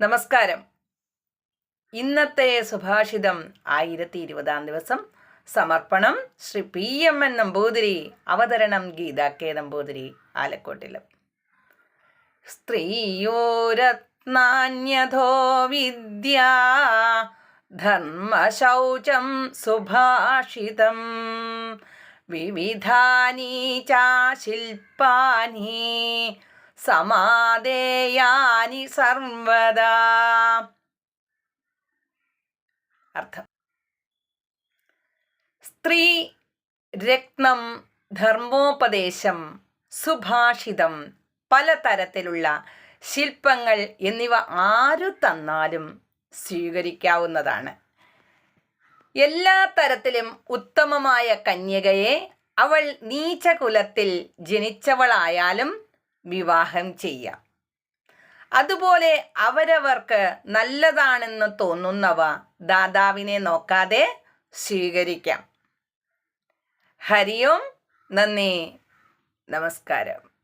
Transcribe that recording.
നമസ്കാരം. ഇന്നത്തെ സുഭാഷിതം ആയിരത്തി ഇരുപതാം ദിവസം. സമർപ്പണം Shri P M N Namboothiri അവതരണം ഗീത കെ നമ്പൂതിരി ആലക്കോട്ടിലും സ്ത്രീയോരത്നാന്യഥോ വിദ്യ ധർമ്മശൗചം സുഭാഷിതം. വിവിധാനി ചാ ശില്പാനി സമാദേയാനി സർവദാ. അർത്ഥം. സ്ത്രീ രത്നം ധർമ്മോപദേശം സുഭാഷിതം പലതരത്തിലുള്ള ശില്പങ്ങൾ എന്നിവ ആരു തന്നാലും സ്വീകരിക്കാവുന്നതാണ്. എല്ലാ തരത്തിലും ഉത്തമമായ കന്യകയെ അവൾ നീചകുലത്തിൽ ജനിച്ചവളായാലും വിവാഹം ചെയ്യാം. അതുപോലെ അവരവർക്ക് നല്ലതാണെന്ന് തോന്നുന്നവ ദാതാവിനെ നോക്കാതെ സ്വീകരിക്കാം. ഹരിയോം നന്ദി. നമസ്കാരം.